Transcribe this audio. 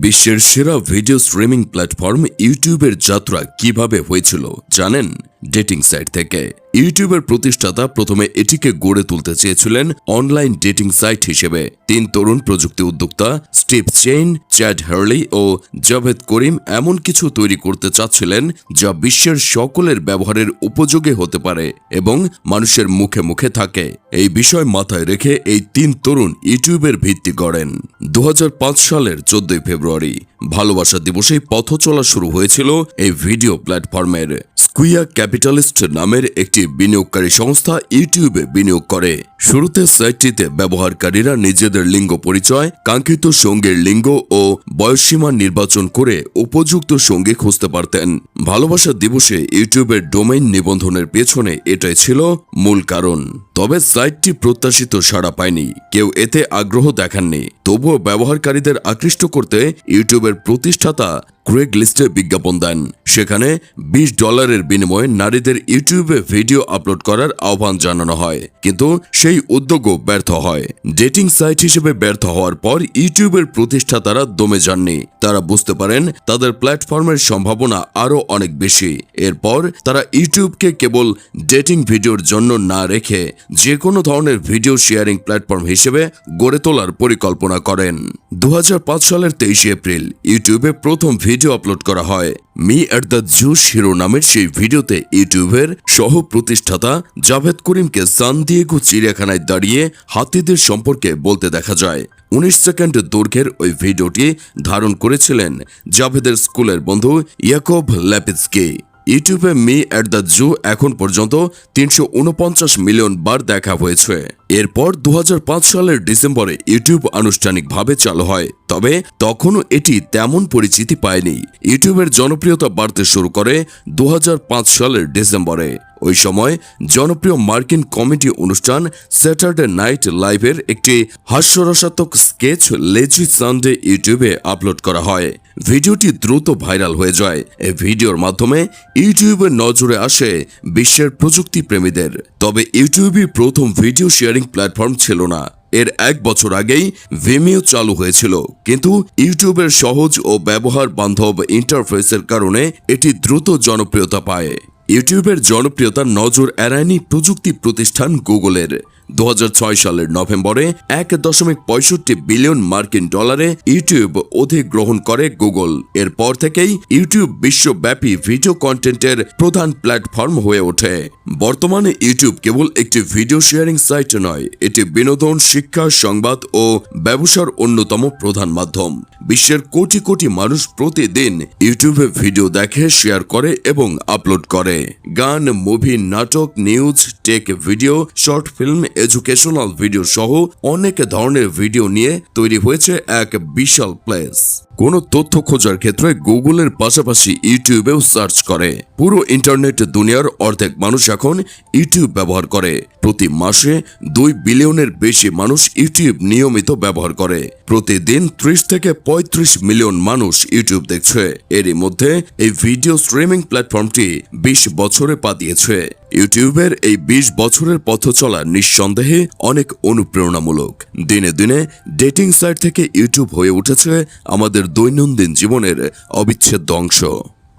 বিশ্বের সেরা video streaming platform ইউটিউবের যাত্রা কীভাবে হয়েছিল জানেন? ডেটিং সাইট থেকে। ইউটিউবের প্রতিষ্ঠাতা প্রথমে এটিকে গড়ে তুলতে চেয়েছিলেন অনলাইন ডেটিং সাইট হিসেবে। তিন তরুণ প্রযুক্তি উদ্যোক্তা স্টিভ চেইন, চ্যাড হার্লি ও জাভেদ করিম এমন কিছু তৈরি করতে চাচ্ছিলেন যা বিশ্বের সকলের ব্যবহারের উপযোগী হতে পারে এবং মানুষের মুখে মুখে থাকে। এই বিষয় মাথায় রেখে এই তিন তরুণ ইউটিউবের ভিত্তি গড়েন। দু হাজার পাঁচ সালের চোদ্দই ফেব্রুয়ারি ভালোবাসা দিবসেই পথ চলা শুরু হয়েছিল এই ভিডিও প্ল্যাটফর্মের। স্কুইয়া ক্যাপিটালিস্ট নামের একটি বিনিয়োগকারী সংস্থা ইউটিউবে বিনিয়োগ করে। শুরুতে সাইটটিতে ব্যবহারকারীরা নিজেদের লিঙ্গ পরিচয়, কাঙ্ক্ষিত সঙ্গীর লিঙ্গ ও বয়সসীমা নির্বাচন করে উপযুক্ত সঙ্গী খুঁজতে পারতেন। ভালোবাসা দিবসে ইউটিউবের ডোমেইন নিবন্ধনের পেছনে এটাই ছিল মূল কারণ। তবে সাইটটি প্রত্যাশিত সাড়া পায়নি। কেউ এতে আগ্রহ দেখাননি। তবুও ব্যবহারকারীদের আকৃষ্ট করতে ইউটিউবের প্রতিষ্ঠাতা ক্রেগ লিস্টে বিজ্ঞাপন দেন। সেখানে বিশ ডলারের বিনিময়ে নারীদের ইউটিউবে ভিডিও আপলোড করার আহ্বান জানানো হয়। কিন্তু সেই উদ্যোগও ব্যর্থ হয়। ডেটিং সাইট হিসেবে ব্যর্থ হওয়ার পর ইউটিউবের প্রতিষ্ঠাতারা দমে যাননি। তারা বুঝতে পারেন, তাদের প্ল্যাটফর্মের সম্ভাবনা আরও অনেক বেশি। এরপর তারা ইউটিউবকে কেবল ডেটিং ভিডিওর জন্য না রেখে যে কোনো ধরনের ভিডিও শেয়ারিং প্ল্যাটফর্ম হিসেবে গড়ে তোলার পরিকল্পনা করেন। দু হাজার পাঁচ সালের তেইশে এপ্রিল ইউটিউবে প্রথম ভিডিও আপলোড করা হয়। Me at the zoo hero নামের সেই ভিডিওতে ইউটিউবের সহ প্রতিষ্ঠাতা জাভেদ করিমকে সান দিয়েগো চিড়িয়াখানায় দাঁড়িয়ে হাতিদের সম্পর্কে বলতে দেখা যায়। উনিশ সেকেন্ড দৈর্ঘ্যের ওই ভিডিওটি ধারণ করেছিলেন জাভেদের স্কুলের বন্ধু ইয়াকব ল্যাপিৎসকি। ইউটিউবে মি অ্যাট দ্য জু এখন পর্যন্ত তিনশো উনপঞ্চাশ মিলিয়ন বার দেখা হয়েছে। এরপর দু হাজার পাঁচ সালের ডিসেম্বরে ইউটিউব আনুষ্ঠানিকভাবে চালু হয়, তবে তখনও এটি তেমন পরিচিতি পায়নি। ইউটিউবের জনপ্রিয়তা বাড়তে শুরু করে দু হাজার পাঁচ সালের ডিসেম্বরে। ওই সময় জনপ্রিয় মার্কিন কমেডি অনুষ্ঠান স্যাটারডে নাইট লাইভের একটি হাস্যরসাত্মক স্কেচ লেজি সানডে ইউটিউবে আপলোড করা হয়। ভিডিওটি দ্রুত ভাইরাল হয়ে যায়। এই ভিডিওর মাধ্যমে ইউটিউবের নজরে আসে বিশ্বের প্রযুক্তি প্রেমীদের তবে ইউটিউবই প্রথম ভিডিও শেয়ারিং প্ল্যাটফর্ম ছিল না। এর এক বছর আগেই ভিমিও চালু হয়েছিল। কিন্তু ইউটিউবের সহজ ও ব্যবহার বান্ধব ইন্টারফেসের কারণে এটি দ্রুত জনপ্রিয়তা পায়। ইউটিউবের জনপ্রিয়তার নজর এড়ায়নি প্রযুক্তি প্রতিষ্ঠান গুগলের। দু হাজার ছয় সালের নভেম্বরে এক দশমিক পঁয়ষট্টি বিলিয়ন মার্কিন ডলারে ইউটিউব অধিগ্রহণ করে গুগল। এরপর থেকেই ইউটিউব বিশ্বব্যাপী ভিডিও কন্টেন্টের প্রধান প্ল্যাটফর্ম হয়ে ওঠে। বর্তমানে ইউটিউব কেবল একটি ভিডিও শেয়ারিং সাইট নয়, এটি বিনোদন, শিক্ষা, সংবাদ ও ব্যবসার অন্যতম প্রধান মাধ্যম। বিশ্বের কোটি কোটি মানুষ প্রতিদিন ইউটিউবে ভিডিও দেখে, শেয়ার করে এবং আপলোড করে। গান, মুভি, নাটক, news, tech, video, short film educational video সহ অনেক ধরনের ভিডিও নিয়ে তৈরি হয়েছে এক বিশাল প্লেস কোনো তথ্য খোঁজার ক্ষেত্রে গুগলের পাশাপাশি ইউটিউবেও সার্চ করে। পুরো ইন্টারনেট দুনিয়ার অর্ধেক মানুষ এখন ইউটিউব ব্যবহার করে। প্রতি মাসে দুই বিলিয়নের বেশি মানুষ ইউটিউব নিয়মিত ব্যবহার করে। প্রতিদিন ত্রিশ থেকে পঁয়ত্রিশ মিলিয়ন মানুষ ইউটিউব দেখছে। এরই মধ্যে এই ভিডিও স্ট্রিমিং প্ল্যাটফর্মটি বিশ বছরে পা দিয়েছে। ইউটিউবের এই বিশ বছরের পথ চলা নিঃসন্দেহে অনেক অনুপ্রেরণামূলক। দিনে দিনে ডেটিং সাইট থেকে ইউটিউব হয়ে উঠেছে আমাদের দৈনন্দিন জীবনের অবিচ্ছেদ্য অংশ।